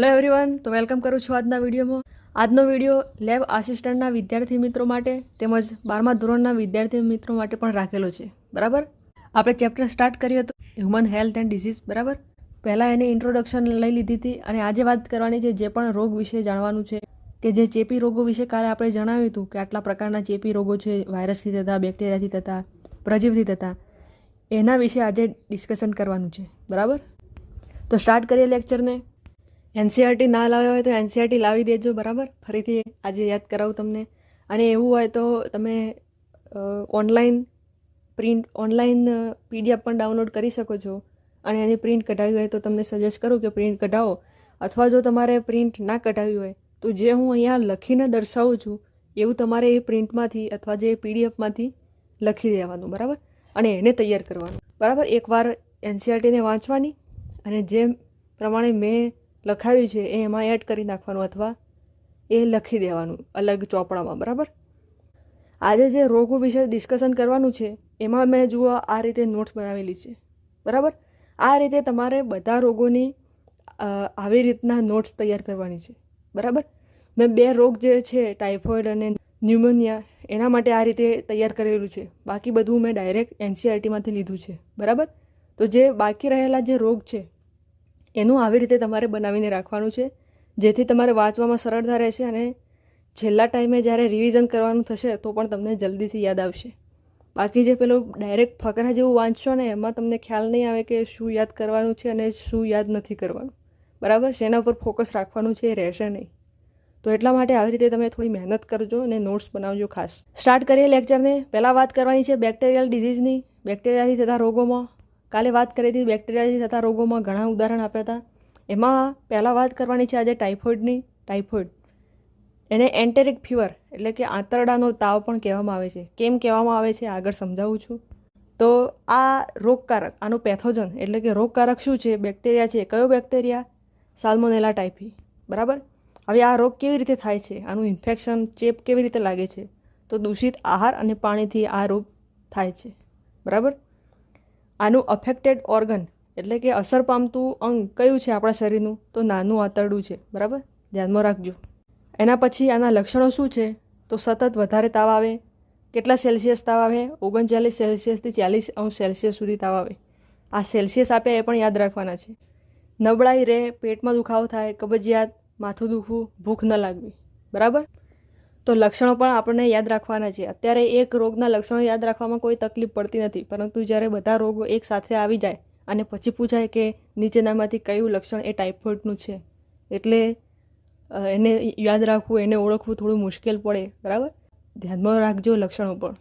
Hello everyone, તો welcome કરું છું આજના વિડીયોમાં. આજનો વીડિયો લેબ આસિસ્ટન્ટના વિદ્યાર્થી મિત્રો માટે તેમજ બારમા ધોરણના વિદ્યાર્થી મિત્રો માટે પણ રાખેલો છે. બરાબર? આપણે ચેપ્ટર સ્ટાર્ટ કર્યું હતું હ્યુમન હેલ્થ એન્ડ ડિસીઝ, બરાબર? પહેલાં એની ઇન્ટ્રોડક્શન લઈ લીધી હતી અને આજે વાત કરવાની છે જે પણ રોગ વિશે જાણવાનું છે. કે જે ચેપી રોગો વિશે કાલે આપણે જણાવ્યું હતું કે આટલા પ્રકારના ચેપી રોગો છે, વાયરસથી થતા, બેક્ટેરિયાથી થતા, પ્રજીવથી થતા. એના વિશે આજે ડિસ્કશન કરવાનું છે. બરાબર? તો સ્ટાર્ટ કરીએ લેક્ચરને એનસીઆરટી ના લાવ્યા હોય તો એનસીઆરટી લાવી દેજો, બરાબર? ફરીથી આજે યાદ કરાવું તમને. અને એવું હોય તો તમે ઓનલાઈન પ્રિન્ટ ઓનલાઈન પીડીએફ પણ ડાઉનલોડ કરી શકો છો. અને એની પ્રિન્ટ કઢાવી હોય તો તમને સજેસ્ટ કરું કે પ્રિન્ટ કઢાવો. અથવા જો તમારે પ્રિન્ટ ના કઢાવી હોય, તો જે હું અહીંયા લખીને દર્શાવું છું, એવું તમારે એ પ્રિન્ટમાંથી અથવા જે પીડીએફમાંથી લખી દેવાનું, બરાબર? અને એને તૈયાર કરવાનું. બરાબર? એકવાર એનસીઆરટીને વાંચવાની. અને જે પ્રમાણે મેં લખાવ્યું છે, એ એમાં એડ કરી નાખવાનું અથવા એ લખી દેવાનું, અલગ ચોપડામાં, બરાબર? આજે જે રોગો વિશે ડિસ્કશન કરવાનું છે, એમાં મેં જુઓ આ રીતે નોટ્સ બનાવેલી છે, બરાબર? આ રીતે તમારે બધા રોગોની આવી રીતના નોટ્સ તૈયાર કરવાની છે, બરાબર? મેં બે રોગ જે છે ટાઇફોઇડ અને ન્યુમોનિયા એના માટે આ રીતે તૈયાર કરેલું છે. બાકી બધું મેં ડાયરેક્ટ એનસીઆરટીમાંથી લીધું છે, બરાબર? તો જે બાકી રહેલા જે રોગ છે એનું આવી રીતે તમારે બનાવીને રાખવાનું છે, જેથી તમારે વાંચવામાં સરળતા રહેશે અને છેલ્લા ટાઈમે જ્યારે રિવિઝન કરવાનું થશે તો પણ તમને જલ્દીથી યાદ આવશે. બાકી જે પેલું ડાયરેક્ટ ફકરા જેવું વાંચશો ને, એમાં તમને ખ્યાલ નહીં આવે કે શું યાદ કરવાનું છે અને શું યાદ નથી કરવાનું. બરાબર? શેના ઉપર ફોકસ રાખવાનું છે એ રહેશે નહીં. તો એટલા માટે આવી રીતે તમે થોડી મહેનત કરજો અને નોટ્સ બનાવજો ખાસ. સ્ટાર્ટ કરીએ લેક્ચરને પહેલાં વાત કરવાની છે બેક્ટેરિયલ ડિઝીઝની બેક્ટેરિયાથી થતા રોગોમાં કાલે વાત કરી હતી બેક્ટેરિયાથી થતા રોગોમાં ઘણા ઉદાહરણ આપ્યા હતા. એમાં પહેલાં વાત કરવાની છે આજે ટાઇફોઇડની, ટાઇફોઇડ. એને એન્ટેરિક ફીવર એટલે કે આંતરડાનો તાવ પણ કહેવામાં આવે છે. કેમ કહેવામાં આવે છે આગળ સમજાવું છું. તો આ રોગકારક, આનું પેથોજન એટલે કે રોગકારક શું છે? બેક્ટેરિયા છે. કયો બેક્ટેરિયા? Salmonella typhi. બરાબર? હવે આ રોગ કેવી રીતે થાય છે? આનું ઇન્ફેક્શન, ચેપ કેવી રીતે લાગે છે? તો દૂષિત આહાર અને પાણીથી આ રોગ થાય છે. બરાબર? આનું અફેક્ટેડ ઓર્ગન એટલે કે અસર પામતું અંગ કયું છે આપણા શરીરનું? તો નાનું આંતરડું છે, બરાબર? ધ્યાનમાં રાખજો. એના પછી આના લક્ષણો શું છે? તો સતત વધારે તાવ આવે, કેટલા સેલ્સિયસ તાવ આવે? ઓગણચાલીસ સેલ્સિયસથી ચાલીસ અંશ સેલ્સિયસ સુધી તાવ આવે. આ સેલ્સિયસ આપે એ પણ યાદ રાખવાના છે. નબળાઈ રહે, પેટમાં દુખાવો થાય, કબજિયાત, માથું દુખવું, ભૂખ ન લાગવી, બરાબર? તો લક્ષણો પણ આપણને યાદ રાખવાના છે. અત્યારે એક રોગના લક્ષણો યાદ રાખવામાં કોઈ તકલીફ પડતી નથી, પરંતુ જ્યારે બધા રોગો એક સાથે આવી જાય અને પછી પૂછાય કે નીચેનામાંથી કયું લક્ષણ એ ટાઇફોઇડનું છે, એટલે એને યાદ રાખવું, એને ઓળખવું થોડું મુશ્કેલ પડે, બરાબર? ધ્યાનમાં રાખજો લક્ષણો પણ.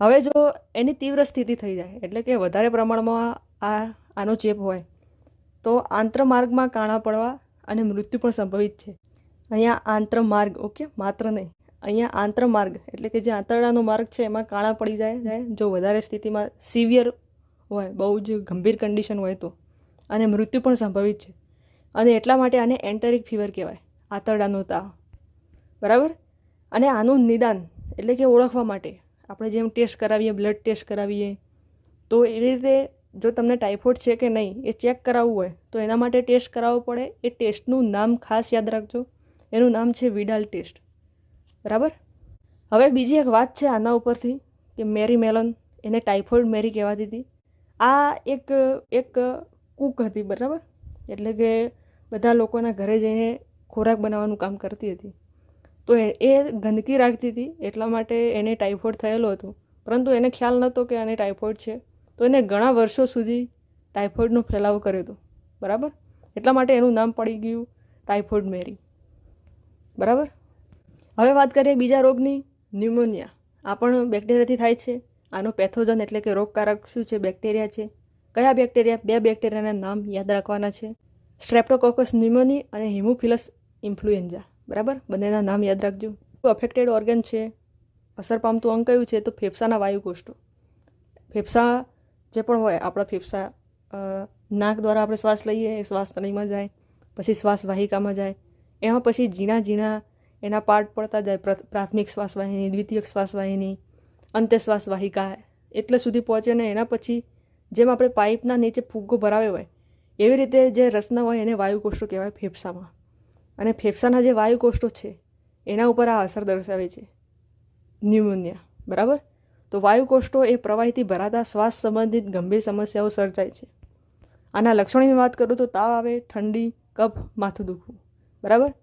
હવે જો એની તીવ્ર સ્થિતિ થઈ જાય, એટલે કે વધારે પ્રમાણમાં આ, આનો ચેપ હોય, તો આંતરમાર્ગમાં કાણા પડવા અને મૃત્યુ પણ સંભવિત છે. અહીંયા આંતરમાર્ગ, ઓકે? માત્ર નહીં. અહીંયા આંતરમાર્ગ, એટલે કે જે આંતરડાનો માર્ગ છે, એમાં કાણા પડી જાય જાય જો વધારે સ્થિતિમાં સિવિયર હોય, બહુ જ ગંભીર કન્ડિશન હોય તો. અને મૃત્યુ પણ સંભવિત છે. અને એટલા માટે આને એન્ટેરિક ફીવર કહેવાય. આંતરડાનો તાવ. બરાબર? અને આનું નિદાન, એટલે કે ઓળખવા માટે. આપણે જેમ ટેસ્ટ કરાવીએ બ્લડ ટેસ્ટ કરાવીએ, તો એવી રીતે જો તમને ટાઇફોઇડ છે કે નહીં, એ ચેક કરાવવું હોય, તો એના માટે ટેસ્ટ કરાવવો પડે. એ ટેસ્ટનું નામ ખાસ યાદ રાખજો. એનું નામ છે વિડાલ ટેસ્ટ. બરાબર? હવે બીજી એક વાત છે આના ઉપરથી, કે મેરી મેલન એને ટાઇફોઇડ મેરી કહેવાતી હતી આ એક એક કૂક હતી, બરાબર? એટલે કે બધા લોકોના ઘરે જઈને ખોરાક બનાવવાનું કામ કરતી હતી. તો એ ગંદકી રાખતી હતી, એટલા માટે એને ટાઇફોઇડ થયેલો હતો. પરંતુ એને ખ્યાલ નહોતો કે આને ટાઇફોઇડ છે. તો એને ઘણા વર્ષો સુધી ટાઇફોઇડનો ફેલાવો કર્યો હતો. બરાબર? એટલા માટે એનું નામ પડી ગયું ટાઇફોઇડ મેરી. બરાબર? હવે વાત કરીએ બીજા રોગની ન્યુમોનિયા આ પણ બેક્ટેરિયાથી થાય છે. આનો પેથોજન એટલે કે રોગકારક શું છે? બેક્ટેરિયા છે. કયા બેક્ટેરિયા બે બેક્ટેરિયાના નામ યાદ રાખવાના છે. સ્ટ્રેપ્ટોકોકસ ન્યુમોની અને હિમોફિલસ ઇન્ફ્લુએન્ઝા બરાબર? બંનેના નામ યાદ રાખજો. અફેક્ટેડ ઓર્ગન છે? અસર પામતું અંગ કયું છે? તો ફેફસાના વાયુકોષ્ઠો. ફેફસા જે પણ હોય, આપણા ફેફસા નાક દ્વારા આપણે શ્વાસ લઈએ એ શ્વાસ નળીમાં જાય, પછી શ્વાસ વાહિકામાં જાય એમાં પછી ઝીણા ઝીણા એના પાર્ટ પડતા જાય. પ્ર- પ્રાથમિક શ્વાસવાહિની દ્વિતીય દ્વિતીયક શ્વાસ વાહિની અંત્ય શ્વાસ વાહિકા એટલે સુધી પહોંચે ને એના પછી જેમ આપણે પાઇપના નીચે ફુગ્ગો ભરાવ્યો હોય, એવી રીતે જે રચના હોય એને વાયુકોષો કહેવાય ફેફસામાં. અને ફેફસાના જે વાયુકોષો છે, એના ઉપર આ અસર દર્શાવે છે. ન્યુમોનિયા. બરાબર? તો વાયુકોષો એ પ્રવાહીથી ભરાતા શ્વાસ સંબંધિત ગંભીર સમસ્યાઓ સર્જાય છે. આના લક્ષણોની વાત કરું તો તાવ આવે, ઠંડી, કફ, માથું દુખવું. બરાબર?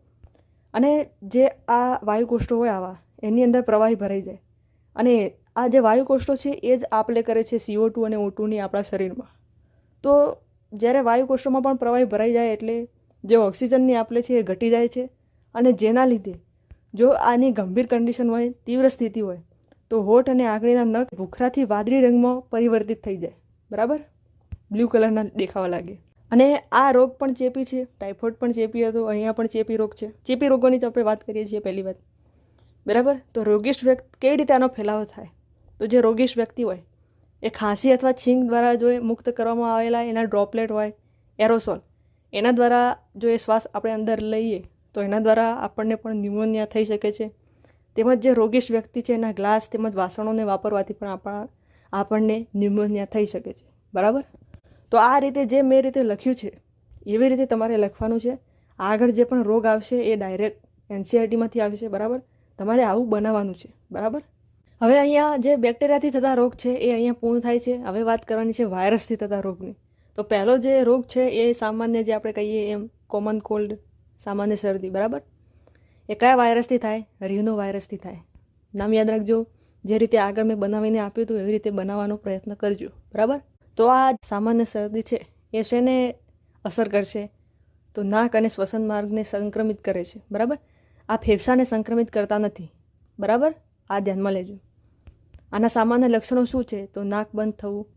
અને જે આ વાયુકોષ્ઠો હોય આવા, એની અંદર પ્રવાહી ભરાઈ જાય. અને આ જે વાયુકોષ્ઠો છે, એ જ આપલે કરે છે સીઓ ટુ અને ઓટુની આપણા શરીરમાં. તો જ્યારે વાયુકોષ્ઠોમાં પણ પ્રવાહી ભરાઈ જાય એટલે જે ઓક્સિજનની આપલે છે એ ઘટી જાય છે. અને જેના લીધે જો આની ગંભીર કન્ડિશન હોય, તીવ્ર સ્થિતિ હોય, તો હોઠ અને આંગળીના નખ ભૂખરાથી વાદળી રંગમાં પરિવર્તિત થઈ જાય. બરાબર? બ્લુ કલરના દેખાવા લાગે. અને આ રોગ પણ ચેપી છે. ટાઇફોઇડ પણ ચેપી હતો. અહીંયા પણ ચેપી રોગ છે. ચેપી રોગોની તો આપણે વાત કરીએ છીએ પહેલી વાત. બરાબર? તો રોગીશ વ્યક્તિ કેવી રીતે આનો ફેલાવો થાય? તો જે રોગીશ વ્યક્તિ હોય, એ ખાંસી અથવા છીંક દ્વારા જો એ મુક્ત કરવામાં આવેલા એના ડ્રોપલેટ હોય, એરોસોલ, એના દ્વારા જો એ શ્વાસ આપણે અંદર લઈએ, તો એના દ્વારા આપણને પણ ન્યુમોનિયા થઈ શકે છે. તેમજ જે રોગીશ વ્યક્તિ છે, એના ગ્લાસ તેમજ વાસણોને વાપરવાથી પણ આપણા, આપણને ન્યુમોનિયા થઈ શકે છે. બરાબર? તો આ રીતે જે મેં રીતે લખ્યું છે, એવી રીતે તમારે લખવાનું છે. આગળ જે પણ રોગ આવશે એ ડાયરેક્ટ એનસીઆરટીમાંથી આવશે, બરાબર? તમારે આવું બનાવવાનું છે, બરાબર? હવે અહીંયા જે બેક્ટેરિયાથી થતા રોગ છે એ અહીંયા પૂર્ણ થાય છે. હવે વાત કરવાની છે વાયરસથી થતા રોગની. તો પહેલો જે રોગ છે એ સામાન્ય જે આપણે કહીએ એમ કોમન કોલ્ડ સામાન્ય શરદી, બરાબર? એ કયા વાયરસથી થાય? રિયુનો વાયરસથી થાય. નામ યાદ રાખજો. જે રીતે આગળ મેં બનાવીને આપ્યું હતું, એવી રીતે બનાવવાનો પ્રયત્ન કરજો, બરાબર? તો આ સામાન્ય શરદી છે. એ શેને અસર કરશે? તો નાક અને શ્વસન માર્ગને સંક્રમિત કરે છે. બરાબર? આ ફેફસાને સંક્રમિત કરતા નથી. બરાબર? આ ધ્યાનમાં લેજો. આના સામાન્ય લક્ષણો શું છે? તો નાક બંધ થવું,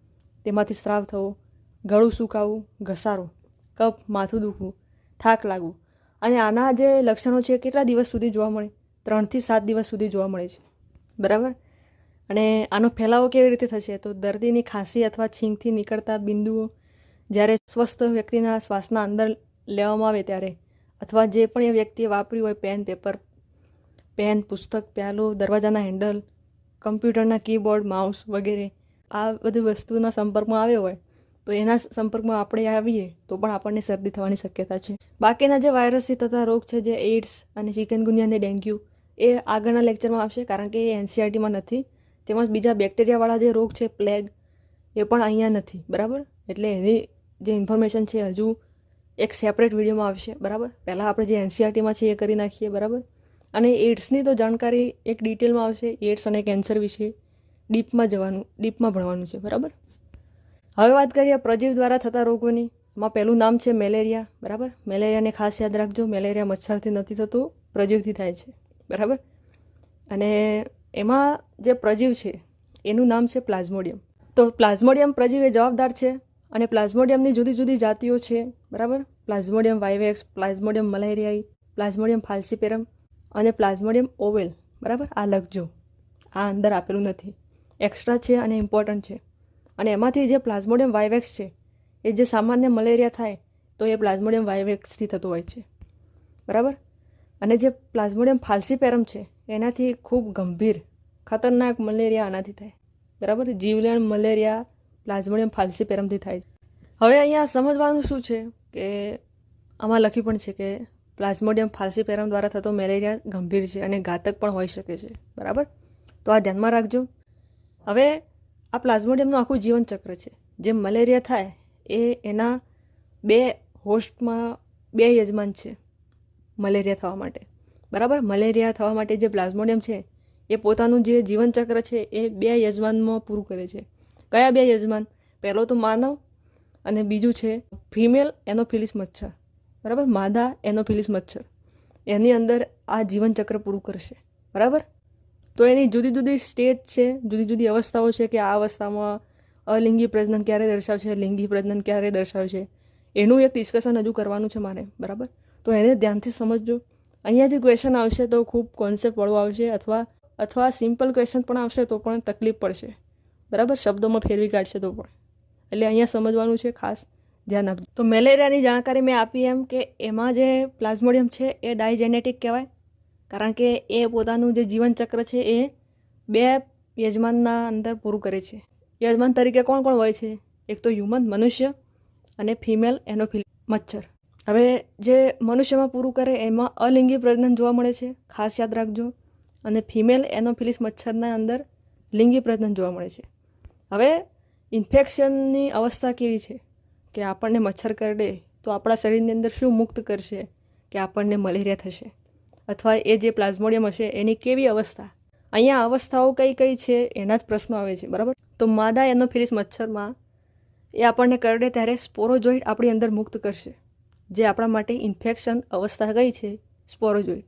તેમાંથી સ્રાવ થવો, ગળું સુકાવું ઘસારો, કફ, માથું દુખવું, થાક લાગવું. અને આના જે લક્ષણો છે કેટલા દિવસ સુધી જોવા મળે? ત્રણથી સાત દિવસ સુધી જોવા મળે છે. બરાબર? અને આનો ફેલાવો કેવી રીતે થશે? તો દર્દીની ખાંસી અથવા છીંકથી નીકળતા બિંદુઓ, જ્યારે સ્વસ્થ વ્યક્તિના શ્વાસના અંદર લેવામાં આવે ત્યારે, અથવા જે પણ એ વ્યક્તિએ વાપર્યું હોય પેન, પેપર, પેન, પુસ્તક, પ્યાલો, દરવાજાના હેન્ડલ, કમ્પ્યુટરના કીબોર્ડ, માઉસ વગેરે, આ બધી વસ્તુના સંપર્કમાં આવ્યો હોય, તો એના સંપર્કમાં આપણે આવીએ, તો પણ આપણને શરદી થવાની શક્યતા છે. બાકીના જે વાયરસથી થતા રોગ છે, જે એઇડ્સ અને ચિકનગુનિયા અને ડેન્ગ્યુ, એ આગળના લેક્ચરમાં આવશે, કારણ કે એ એનસીઆરટીમાં નથી. તેમજ બીજા બેક્ટેરિયાવાળા જે રોગ છે, પ્લેગ, એ પણ અહીંયા નથી, બરાબર? એટલે એની જે ઇન્ફોર્મેશન છે, હજુ એક સેપરેટ વિડીયોમાં આવશે, બરાબર? પહેલાં આપણે જે એનસીઆરટીમાં છે, એ કરી નાખીએ, બરાબર? અને એડ્સની તો જાણકારી એક ડિટેલમાં આવશે એડ્સ અને કેન્સર વિશે ડીપમાં જવાનું, ડીપમાં ભણવાનું છે, બરાબર? હવે વાત કરીએ પ્રજીવ દ્વારા થતા રોગોની. એમાં પહેલું નામ છે મેલેરિયા, બરાબર? મેલેરિયાને ખાસ યાદ રાખજો, મેલેરિયા મચ્છરથી નથી થતું, પ્રજીવથી થાય છે, બરાબર? અને એમાં જે પ્રજીવ છે, એનું નામ છે પ્લાઝ્મોડિયમ. તો પ્લાઝ્મોડિયમ પ્રજીવ એ જવાબદાર છે અને પ્લાઝ્મોડિયમની જુદી જુદી જાતિઓ છે, બરાબર? Plasmodium vivax plasmodium malariae, plasmodium falciparum અને પ્લાઝ્મોડિયમ ઓવેલ, બરાબર? આ લખજો. આ અંદર આપેલું નથી. એક્સ્ટ્રા છે અને ઇમ્પોર્ટન્ટ છે. અને એમાંથી જે પ્લાઝ્મોડિયમ વાઇવેક્સ છે, એ જે સામાન્ય મલેરિયા થાય, તો એ પ્લાઝ્મોડિયમ વાઇવેક્સથી થતું હોય છે. બરાબર? અને જે પ્લાઝ્મોડિયમ ફાલ્સીપેરમ છે, એનાથી ખૂબ ગંભીર, ખતરનાક મલેરિયા આનાથી થાય. બરાબર? જીવલેણ મલેરિયા પ્લાઝ્મોડિયમ ફાલ્સીપેરમથી થાય છે. હવે અહીંયા સમજવાનું શું છે કે આમાં લખ્યું પણ છે કે પ્લાઝ્મોડિયમ ફાલ્સીપેરમ દ્વારા થતો મેલેરિયા ગંભીર છે અને ઘાતક પણ હોઈ શકે છે. બરાબર? તો આ ધ્યાનમાં રાખજો. હવે આ પ્લાઝ્મોડિયમનું આખું જીવનચક્ર છે. જે મલેરિયા થાય, એ એના બે હોસ્ટમાં, બે યજમાન છે. મલેરિયા થવા માટે. બરાબર? મલેરિયા થવા માટે જે પ્લાઝ્મોડિયમ છે, એ પોતાનું જે જીવનચક્ર છે, એ બે યજમાનમાં પૂરું કરે છે. કયા બે યજમાન? પહેલો તો માનવ અને બીજું છે ફિમેલ એનોફિલિસ મચ્છર. બરાબર? માદા એનોફિલિસ મચ્છર. એની અંદર આ જીવનચક્ર પૂરું કરશે. બરાબર? તો એની જુદી જુદી સ્ટેજ છે, જુદી જુદી અવસ્થાઓ છે કે આ અવસ્થામાં અલિંગી પ્રજનન ક્યારે દર્શાવશે, લિંગી પ્રજનન ક્યારે દર્શાવશે? એનું એક ડિસ્કશન હજુ કરવાનું છે મારે. બરાબર? તો એને ધ્યાનથી સમજજો. અહીંયાથી ક્વેશ્ચન આવશે તો ખૂબ કોન્સેપ્ટ કોન્સેપ્ટવાળું આવશે અથવા અથવા સિમ્પલ ક્વેશ્ચન પણ આવશે તો પણ તકલીફ પડશે. બરાબર? શબ્દોમાં ફેરવી કાઢશે તો પણ. એટલે અહીંયા સમજવાનું છે ખાસ ધ્યાન આપજો. તો મેલેરિયાની જાણકારી મેં આપી એમ કે એમાં જે પ્લાઝ્મોડિયમ છે એ ડાયજેનેટિક કહેવાય. કારણ કે એ પોતાનું જે જીવનચક્ર છે એ બે યજમાનના અંદર પૂરું કરે છે. યજમાન તરીકે કોણ કોણ હોય છે? એક તો હ્યુમન, મનુષ્ય અને ફિમેલ એનોફિલ, મચ્છર. હવે જે મનુષ્યમાં પૂરું કરે એમાં અલિંગી પ્રજનન જોવા મળે છે, ખાસ યાદ રાખજો. અને ફિમેલ એનોફિલિસ મચ્છરના અંદર લિંગી પ્રજનન જોવા મળે છે. હવે ઇન્ફેક્શનની અવસ્થા કેવી છે? કે આપણને મચ્છર કરડે તો આપણા શરીરની અંદર શું મુક્ત કરશે? કે આપણને મલેરિયા થશે? અથવા એ જે પ્લાઝ્મોડિયમ હશે, એની કેવી અવસ્થા? અહીંયા અવસ્થાઓ કઈ કઈ છે, એના જ પ્રશ્નો આવે છે, બરાબર? તો માદા એનોફિલિસ મચ્છરમાં એ આપણને કરડે ત્યારે સ્પોરોજોઇડ આપણી અંદર મુક્ત કરશે. જે આપણા માટે ઇન્ફેક્શન અવસ્થા કઈ છે સ્પોરોજોઇડ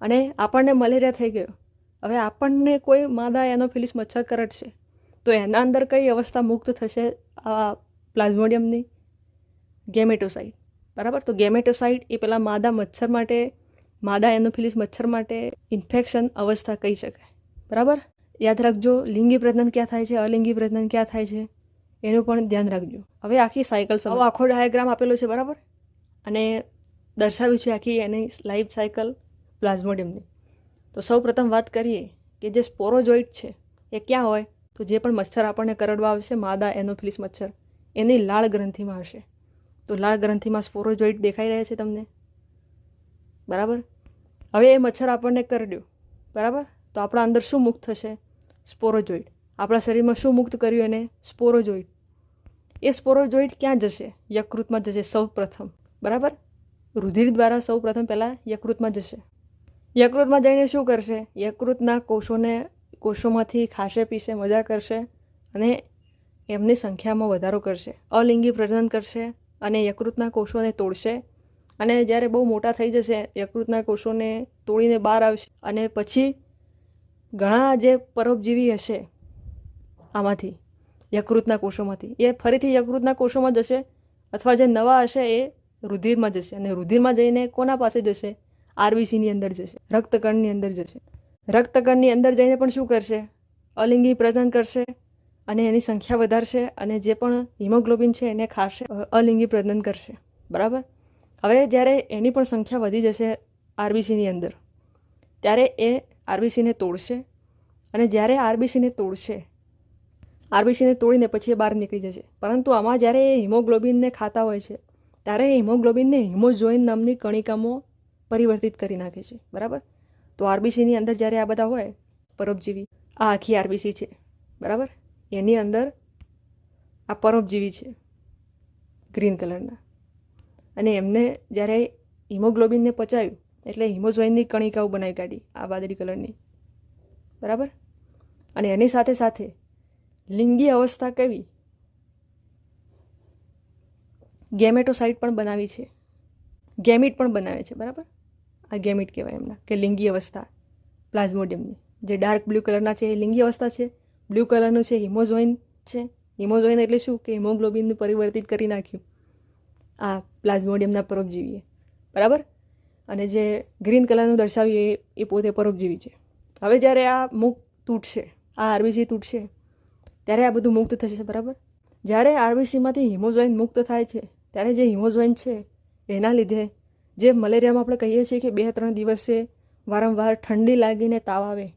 અને આપણને મલેરિયા થઈ ગયો. હવે આપણને કોઈ માદા એનોફિલિસ મચ્છર કરડશે તો એના અંદર કઈ અવસ્થા મુક્ત થશે આ પ્લાઝ્મોડિયમની? ગેમેટોસાઇડ. બરાબર? તો ગેમેટોસાઇડ એ પેલા માદા મચ્છર માટે, માદા એનોફિલિસ મચ્છર માટે ઇન્ફેક્શન અવસ્થા કહી શકાય. બરાબર? યાદ રાખજો, લિંગી પ્રજનન ક્યાં થાય છે, અલિંગી પ્રજનન ક્યાં થાય છે, એનું પણ ધ્યાન રાખજો. હવે આખી સાયકલ આખો ડાયાગ્રામ આપેલો છે, બરાબર? અને દર્શાવ્યું છે આખી એની લાઈફ સાયકલ પ્લાઝ્મોડિયમની. તો સૌ પ્રથમ વાત કરીએ કે જે સ્પોરોજોઇટ છે, એ ક્યાં હોય? તો જે પણ મચ્છર આપણને કરડવા આવશે, માદા એનોફિલિસ મચ્છર, એની લાળ ગ્રંથિમાં હશે. તો લાળ ગ્રંથિમાં સ્પોરોજોઇટ દેખાઈ રહ્યા છે તમને? બરાબર? હવે એ મચ્છર આપણને કરડ્યું. બરાબર? તો આપણા અંદર શું મુક્ત થશે? સ્પોરોજોઇડ આપણા શરીરમાં શું મુક્ત કર્યું એને? સ્પોરોજોઇડ એ સ્પોરોજોઇડ ક્યાં જશે? યકૃતમાં જશે સૌ પ્રથમ. બરાબર? રુધિર દ્વારા સૌ પ્રથમ પહેલાં યકૃતમાં જશે. યકૃતમાં જઈને શું કરશે? યકૃતના કોષોને, કોષોમાંથી ખાશે, પીશે, મજા કરશે અને એમની સંખ્યામાં વધારો કરશે. અલિંગી પ્રજનન કરશે અને યકૃતના કોષોને તોડશે. અને જ્યારે બહુ મોટા થઈ જશે, યકૃતના કોષોને તોડીને બહાર આવશે અને પછી ઘણા જે પરોપજીવી હશે આમાંથી, યકૃતના કોષોમાંથી, એ ફરીથી યકૃતના કોષોમાં જશે અથવા જે નવા હશે એ રુધિરમાં જશે અને રુધિરમાં જઈને કોના પાસે જશે? આરબીસીની અંદર જશે, રક્તકણની અંદર જશે. રક્તકણની અંદર જઈને પણ શું કરશે? અલિંગી પ્રજનન કરશે અને એની સંખ્યા વધારશે અને જે પણ હિમોગ્લોબિન છે એને ખાશે અલિંગી પ્રજનન કરશે. બરાબર? હવે જ્યારે એની પણ સંખ્યા વધી જશે આરબીસીની અંદર, ત્યારે એ આરબીસીને તોડશે અને જ્યારે આરબીસીને તોડશે, આરબીસીને તોડીને પછી એ બહાર નીકળી જશે. પરંતુ આમાં જ્યારે એ હિમોગ્લોબિનને ખાતા હોય છે ત્યારે હિમોગ્લોબિનને હિમોજોઇન નામની કણિકામાં પરિવર્તિત કરી નાખે છે, બરાબર? તો આરબીસીની અંદર જ્યારે આ બધા હોય, પરોપજીવી, આ આખી આરબીસી છે, બરાબર? એની અંદર આ પરોપજીવી છે, ગ્રીન કલરના. અને એમને જ્યારે હિમોગ્લોબિનને પચાવ્યું એટલે હિમોઝોઇનની કણિકાઓ બનાવી કાઢી, આ વાદળી કલરની. બરાબર? અને એની સાથે સાથે લિંગી અવસ્થા કેવી? ગેમેટોસાઇટ પણ બનાવી છે. ગેમિટ પણ બનાવે છે, બરાબર? આ ગેમિટ કહેવાય એમના, કે લિંગી અવસ્થા, પ્લાઝ્મોડિયમની. જે ડાર્ક બ્લુ કલરના છે, એ લિંગી અવસ્થા છે. બ્લુ કલરનું છે, હિમોઝોઇન છે. હિમોઝોઇન એટલે શું? કે હિમોગ્લોબિનનું પરિવર્તિત કરી નાખ્યું. આ પ્લાઝ્મોડિયમના પરોપજીવીએ. બરાબર? અને જે ગ્રીન કલરનું દર્શાવ્યું એ પોતે પરોપજીવી છે. હવે જ્યારે આ મુક્ત તૂટશે, આ આરબીસી તૂટશે, ત્યારે આ બધું મુક્ત થશે, બરાબર? જ્યારે આરબીસીમાંથી હિમોઝોઇન મુક્ત થાય છે ત્યારે જે હિમોઝોઇન છે, એના લીધે જે મલેરિયામાં આપણે કહીએ છીએ કે બે ત્રણ દિવસે વારંવાર ઠંડી લાગીને તાવ આવે,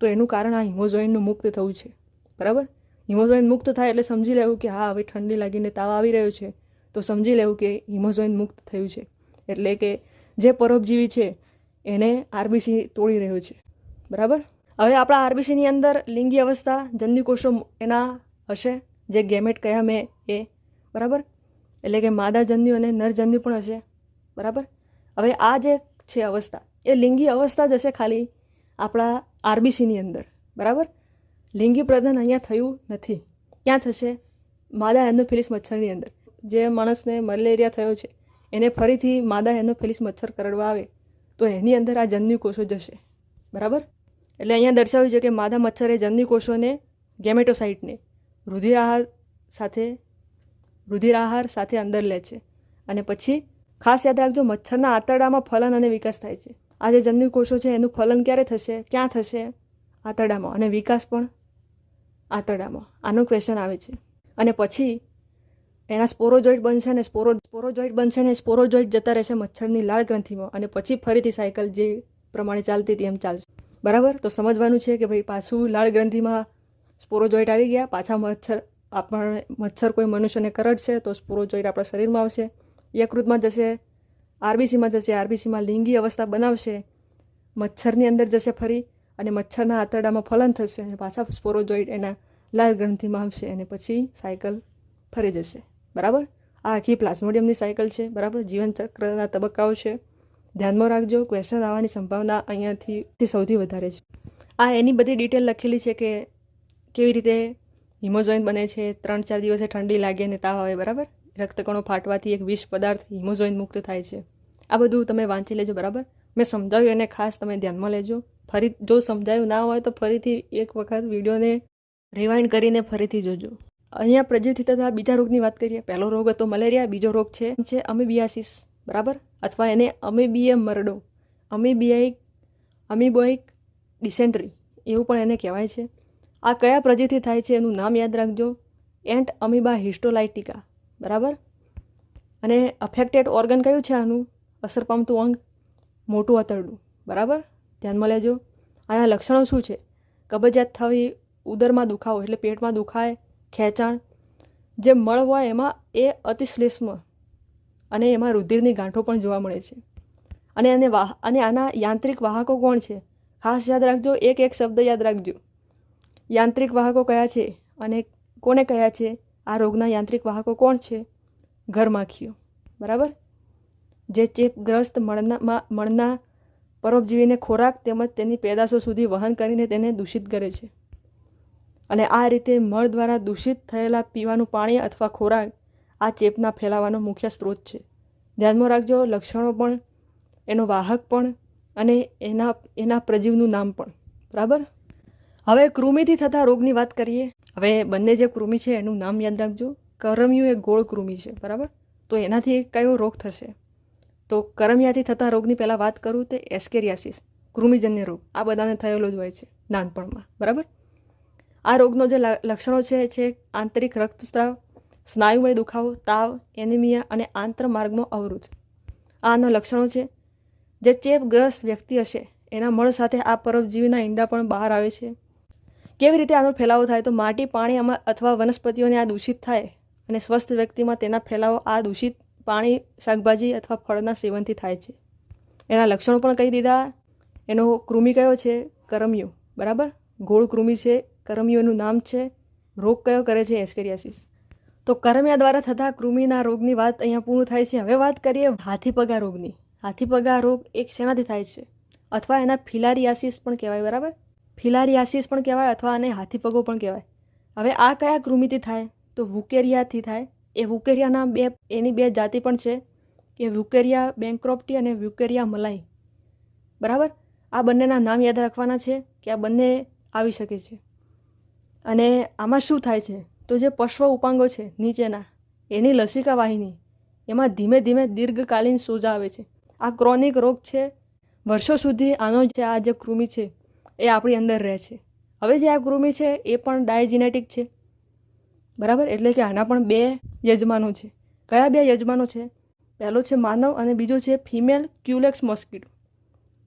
તો એનું કારણ આ હિમોઝોઇનનું મુક્ત થવું છે. બરાબર? હિમોઝોઇન મુક્ત થાય એટલે સમજી લેવું કે હા, હવે ઠંડી લાગીને તાવ આવી રહ્યો છે, તો સમજી લેવું કે હિમોઝોઇન મુક્ત થયું છે. એટલે કે જે પરોપજીવી છે, એને આરબીસી તોડી રહ્યો છે. બરાબર? હવે આપણા આરબીસીની અંદર લિંગી અવસ્થા જન્યુકોષો એના હશે, જે ગેમેટ કયા મેં એ. બરાબર? એટલે કે માદા જન્યુ અને નરજન્યુ પણ હશે. બરાબર? હવે આ જે છે અવસ્થા, એ લિંગી અવસ્થા જ હશે ખાલી આપણા આરબીસીની અંદર. બરાબર? લિંગી પ્રજનન અહીંયા થયું નથી. ક્યાં થશે? માદા એનોફિલિસ મચ્છરની અંદર. જે માણસને મલેરિયા થયો છે, એને ફરીથી માદા એનોફિલિસ મચ્છર કરડવા આવે, તો એની અંદર આ જન્યુ કોષો જશે બરાબર? એટલે અહીંયા દર્શાવ્યું છે કે માદા મચ્છરે જન્યુ કોષોને ગેમેટોસાઇટને રુધિર આહાર સાથે રુધિર આહાર સાથે અંદર લે છે. અને પછી, ખાસ યાદ રાખજો, મચ્છરના આંતરડામાં ફલન અને વિકાસ થાય છે. આ જે જન્યુ કોષો છે, એનું ફલન ક્યારે થશે? ક્યાં થશે? આંતરડામાં. અને વિકાસ પણ આંતરડામાં. આનું ક્વેશ્ચન આવે છે. અને પછી, એના સ્પોરોજોઇડ બનશે ને સ્પોરો, સ્પોરોજોઇડ બનશે ને સ્પોરોજોઇડ જતા રહેશે મચ્છરની લાળ ગ્રંથિમાં. અને પછી ફરીથી સાયકલ જે પ્રમાણે ચાલતી હતી એમ ચાલશે. બરાબર? તો સમજવાનું છે કે ભાઈ પાછું લાળ ગ્રંથિમાં સ્પોરોજોઇડ આવી ગયા, પાછા મચ્છર આપણે મચ્છર કોઈ મનુષ્યને કરડશે તો સ્પોરોજોઈડ આપણા શરીરમાં આવશે. યકૃતમાં જશે, આરબીસીમાં જશે, આરબીસીમાં લિંગી અવસ્થા બનાવશે. મચ્છરની અંદર જશે ફરી અને મચ્છરના આંતરડામાં ફલન થશે અને પાછા સ્પોરોજોઈડ એના લાલ ગ્રંથિમાં આવશે અને પછી સાયકલ ફરી જશે. બરાબર? આ આખી પ્લાઝ્મોડિયમની સાયકલ છે, બરાબર? જીવનચક્રના તબક્કાઓ છે. ધ્યાનમાં રાખજો ક્વેશ્ચન આવવાની સંભાવના અહીંયાથી સૌથી વધારે છે. આ એની બધી ડિટેલ લખેલી છે કે કેવી રીતે હિમોઝોઇન બને છે, ત્રણ ચાર દિવસે ઠંડી લાગે ને તાવ આવે, બરાબર? રક્તકણો ફાટવાથી એક વિષ પદાર્થ હિમોઝોઇન મુક્ત થાય છે. આ બધું તમે વાંચી લેજો, બરાબર? મેં સમજાવ્યું એને ખાસ તમે ધ્યાનમાં લેજો. ફરી જો સમજાયું ના હોય તો ફરીથી એક વખત વિડીયોને રિવાઇન્ડ કરીને ફરીથી જોજો. અહીંયા પ્રજીવથી થતા બીજા રોગની વાત કરીએ. પહેલો રોગ હતો મલેરિયા, બીજો રોગ છે છે અમીબિયાસિસ, બરાબર? અથવા એને અમીબીએ મરડો અમીબિયાઇક, અમીબોઇક ડિસેન્ટ્રી, એવું પણ એને કહેવાય છે. આ કયા પ્રજાતિ થાય છે એનું નામ યાદ રાખજો. Entamoeba histolytica. બરાબર? અને અફેક્ટેડ ઓર્ગન કયું છે આનું? અસર પામતું અંગ. મોટું આંતરડું. બરાબર? ધ્યાનમાં લેજો. આના લક્ષણો શું છે? કબજિયાત થવી, ઉદરમાં દુખાવો એટલે પેટમાં દુખાય, ખેંચાણ. જે મળ હોય એમાં એ અતિશ્લેષ્મ અને એમાં રુધિરની ગાંઠો પણ જોવા મળે છે. અને એને વાહ અને આના યાંત્રિક વાહકો કોણ છે? ખાસ યાદ રાખજો. એક એક શબ્દ યાદ રાખજો. યાંત્રિક વાહકો કયા છે અને કોને કયા છે? આ રોગના યાંત્રિક વાહકો કોણ છે? ઘરમાખીઓ બરાબર? જે ચેપગ્રસ્ત મળના મળના પરોપજીવીને ખોરાક તેમજ તેની પેદાશો સુધી વહન કરીને તેને દૂષિત કરે છે. અને આ રીતે મળ દ્વારા દૂષિત થયેલા પીવાનું પાણી અથવા ખોરાક આ ચેપના ફેલાવાનો મુખ્ય સ્ત્રોત છે. ધ્યાનમાં રાખજો, લક્ષણો પણ, એનો વાહક પણ અને એના એના પ્રજીવનું નામ પણ. બરાબર? હવે કૃમિથી થતા રોગની વાત કરીએ. હવે બંને જે કૃમિ છે એનું નામ યાદ રાખજો. કરમિયું એ ગોળ કૃમિ છે, બરાબર? તો એનાથી કયો રોગ થશે? તો કરમિયાથી થતા રોગની પહેલાં વાત કરું તે એસ્કેરિયાસિસ, કૃમિજન્ય રોગ. આ બધાને થયેલો જ હોય છે નાનપણમાં, બરાબર? આ રોગનો જે લક્ષણો છે છે આંતરિક રક્તસ્રાવ, સ્નાયુમય દુખાવો, તાવ, એનિમિયા અને આંતરમાર્ગનો અવરોધ. આના લક્ષણો છે. જે ચેપગ્રસ્ત વ્યક્તિ હશે, એના મળ સાથે આ પરોપજીવીના ઈંડા પણ બહાર આવે છે. કેવી રીતે આનો ફેલાવો થાય? તો માટી, પાણી આમાં અથવા વનસ્પતિઓને આ દૂષિત થાય અને સ્વસ્થ વ્યક્તિમાં તેના ફેલાવો આ દૂષિત પાણી, શાકભાજી અથવા ફળના સેવનથી થાય છે. એના લક્ષણો પણ કહી દીધા. એનો કૃમિ કયો છે? કરમિયો. બરાબર? ગોળ કૃમિ છે. કરમિયોનું નામ છે. રોગ કયો કરે છે? એસ્કેરિયાસિસ. તો કરમિયા દ્વારા થતા કૃમિના રોગની વાત અહીંયા પૂર્ણ થાય છે. હવે વાત કરીએ હાથીપગા રોગની. હાથીપગા રોગ એક શેનાથી થાય છે? અથવા એના ફિલારિયાસિસ પણ કહેવાય, બરાબર? ફિલારિયાસિસ પણ કહેવાય અથવા આને હાથીપગો પણ કહેવાય. હવે આ કયા કૃમિથી થાય? તો વુકેરિયાથી થાય. એ વુકેરિયાના બે, એની બે જાતિ પણ છે, કે વ્યુકેરિયા બેન્ક્રોપ્ટી અને વ્યુકેરિયા મલાઈ. બરાબર? આ બંનેના નામ યાદ રાખવાના છે કે આ બંને આવી શકે છે. અને આમાં શું થાય છે? તો જે પશ્વ ઉપાંગો છે, નીચેના, એની લસિકા વાહિની, એમાં ધીમે ધીમે દીર્ઘકાલીન સોજા આવે છે. આ ક્રોનિક રોગ છે. વર્ષો સુધી આનો જે આ જે કૃમિ છે એ આપણી અંદર રહે છે. હવે જે આ કૃમિ છે, એ પણ ડાયજીનેટિક છે. બરાબર? એટલે કે આના પણ બે યજમાનો છે. કયા બે યજમાનો છે? પહેલો છે માનવ અને બીજો છે ફિમેલ ક્યુલેક્સ મોસ્કીટો.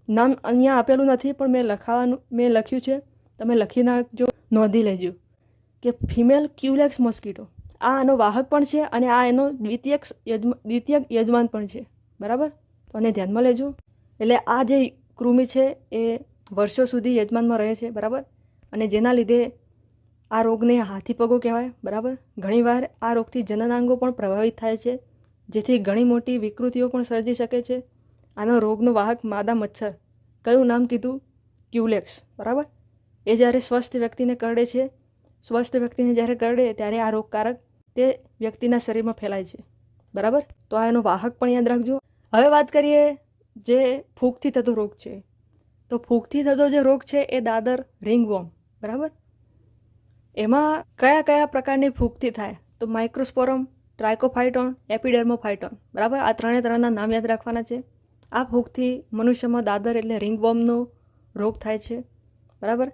નામ અહીંયા આપેલું નથી, પણ મેં લખાવાનું, મેં લખ્યું છે. તમે લખી નાખજો, નોંધી લેજો. કે ફિમેલ ક્યુલેક્સ મોસ્કીટો. આ આનો વાહક પણ છે અને આ એનો દ્વિતીય દ્વિતીયક યજમાન પણ છે. બરાબર? તો આને ધ્યાનમાં લેજો. એટલે આ જે કૃમિ છે, એ વર્ષો સુધી યજમાનમાં રહે છે, બરાબર? અને જેના લીધે આ રોગને હાથીપગો કહેવાય, બરાબર? ઘણીવાર આ રોગથી જનનાંગો પણ પ્રભાવિત થાય છે, જેથી ઘણી મોટી વિકૃતિઓ પણ સર્જી શકે છે. આનો રોગનો વાહક માદા મચ્છર. કયું નામ કીધું? ક્યુલેક્સ, બરાબર? એ જ્યારે સ્વસ્થ વ્યક્તિને કરડે છે, સ્વસ્થ વ્યક્તિને જ્યારે કરડે ત્યારે આ રોગકારક તે વ્યક્તિના શરીરમાં ફેલાય છે, બરાબર? તો આ એનો વાહક પણ યાદ રાખજો. હવે વાત કરીએ જે ફૂગથી થતો રોગ છે. તો ફૂગથી થતો જે રોગ છે એ દાદર રિંગવોર્મ, બરાબર? એમાં કયા કયા પ્રકારની ફૂગથી થાય? તો માઇક્રોસ્પોરમ ટ્રાઇકોફાઇટોન એપિડર્મોફાઇટોન, બરાબર? આ ત્રણે ત્રણના નામ યાદ રાખવાના છે. આ ફૂગથી મનુષ્યમાં દાદર એટલે રિંગવોર્મનો રોગ થાય છે, બરાબર?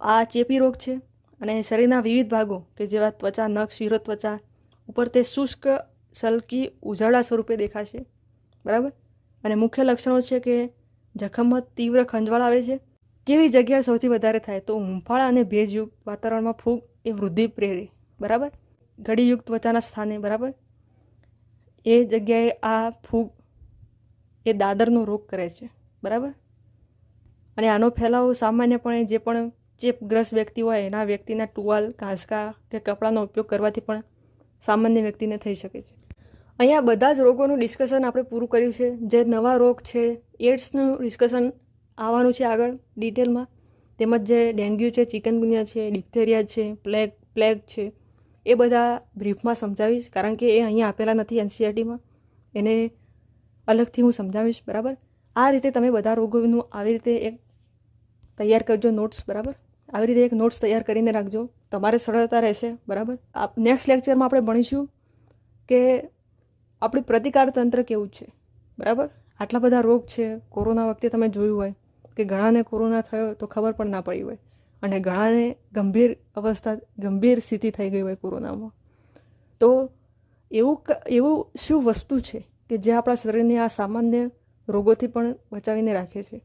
આ ચેપી રોગ છે અને શરીરના વિવિધ ભાગો, કે જેવા ત્વચા, નખ શિરો ત્વચા, ઉપર તે શુષ્ક, સલકી, ઉજાળા સ્વરૂપે દેખાશે, બરાબર? અને મુખ્ય લક્ષણો છે કે જખમમાં તીવ્ર ખંજવાળ આવે છે. કેવી જગ્યાએ સૌથી વધારે થાય તો હુંફાળા અને ભેજયુક્ત વાતાવરણમાં ફૂગ એ વૃદ્ધિ પ્રેરે, બરાબર? ઘડીયુક્ત ત્વચાના સ્થાને, બરાબર? એ જગ્યાએ આ ફૂગ એ દાદરનો રોગ કરે છે, બરાબર? અને આનો ફેલાવો સામાન્યપણે જે પણ ચેપગ્રસ્ત વ્યક્તિ હોય, એના વ્યક્તિના ટુવાલ, ઘાસકા કે કપડાનો ઉપયોગ કરવાથી પણ સામાન્ય વ્યક્તિને થઈ શકે છે. અહીંયા બધા જ રોગોનું ડિસ્કશન આપણે પૂરું કર્યું છે. જે નવા રોગ છે, એડ્સનું ડિસ્કશન આવવાનું છે આગળ ડિટેલમાં તેમજ જે ડેન્ગ્યુ છે, ચિકનગુનિયા છે ડિપ્થેરિયા છે પ્લેગ પ્લેગ છે, એ બધા બ્રીફમાં સમજાવીશ. કારણ કે એ અહીંયા આપેલા નથી એનસીઆરટીમાં એને અલગથી હું સમજાવીશ, બરાબર? આ રીતે તમે બધા રોગોનું આવી રીતે એક તૈયાર કરજો નોટ્સ બરાબર? આવી રીતે એક નોટ્સ તૈયાર કરીને રાખજો. તમારે સરળતા રહેશે, બરાબર? આ નેક્સ્ટ લેક્ચરમાં આપણે ભણીશું કે આપણું પ્રતિકાર તંત્ર કેવું છે? બરાબર? આટલા બધા રોગ છે, કોરોના વખતે તમે જોયું હોય કે ઘણાને કોરોના થયો તો ખબર પણ ના પડી હોય અને ઘણાને ગંભીર અવસ્થા, ગંભીર સ્થિતિ થઈ ગઈ હોય કોરોનામાં. તો એવું એવું શું વસ્તુ છે કે જે આપણા શરીરને આ સામાન્ય રોગોથી પણ બચાવીને રાખે છે?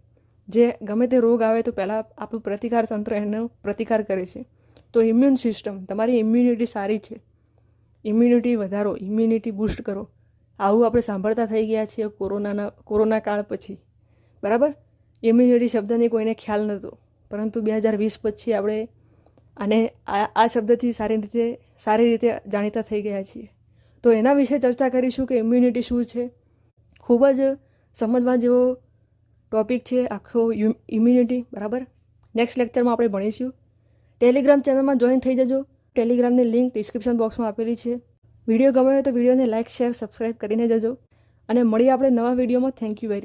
જે ગમે તે રોગ આવે તો પહેલાં આપણું પ્રતિકાર તંત્ર એનો પ્રતિકાર કરે છે. તો ઇમ્યુન સિસ્ટમ તમારી ઇમ્યુનિટી સારી છે. ઇમ્યુનિટી વધારો ઇમ્યુનિટી બૂસ્ટ કરો. આવું આપણે સાંભળતા થઈ ગયા છીએ કોરોનાના, કોરોના કાળ પછી. બરાબર? ઇમ્યુનિટી શબ્દની કોઈને ખ્યાલ નહોતો. પરંતુ બે હજાર વીસ પછી આપણે આને આ શબ્દથી સારી રીતે સારી રીતે જાણીતા થઈ ગયા છીએ. તો એના વિશે ચર્ચા કરીશું કે ઇમ્યુનિટી શું છે. ખૂબ જ સમજવા જેવો ટોપિક છે આખો ઇમ્યુનિટી બરાબર? નેક્સ્ટ લેક્ચરમાં આપણે ભણીશું. ટેલિગ્રામ ચેનલમાં જોઈન થઈ જજો. ટેલિગ્રામની લિંક ડિસ્ક્રિપ્શન બોક્સમાં આપેલી છે. વીડિયો ગમે હોય તો વિડીયોને લાઇક શેર, સબસ્ક્રાઈબ કરીને જજો. અને મળીએ આપણે નવા વિડીયોમાં. Thank you very